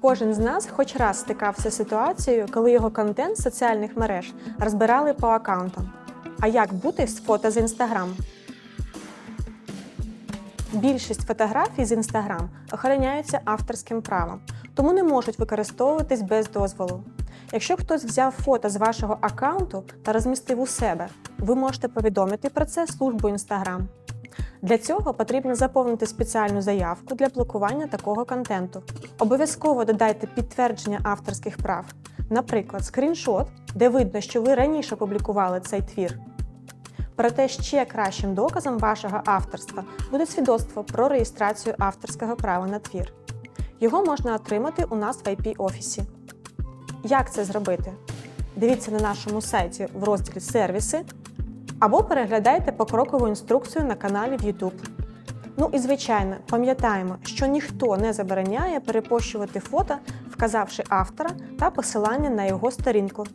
Кожен з нас хоч раз стикався з ситуацією, коли його контент з соціальних мереж розбирали по аккаунтам. А як бути з фото з Інстаграм? Більшість фотографій з Інстаграм охороняються авторським правом, тому не можуть використовуватись без дозволу. Якщо хтось взяв фото з вашого аккаунту та розмістив у себе, ви можете повідомити про це службу Інстаграм. Для цього потрібно заповнити спеціальну заявку для блокування такого контенту. Обов'язково додайте підтвердження авторських прав, наприклад, скріншот, де видно, що ви раніше публікували цей твір. Проте ще кращим доказом вашого авторства буде свідоцтво про реєстрацію авторського права на твір. Його можна отримати у нас в IP-офісі. Як це зробити? Дивіться на нашому сайті в розділі Сервіси або переглядайте покрокову інструкцію на каналі в YouTube. Ну і звичайно, пам'ятаємо, що ніхто не забороняє перепощувати фото, вказавши автора та посилання на його сторінку.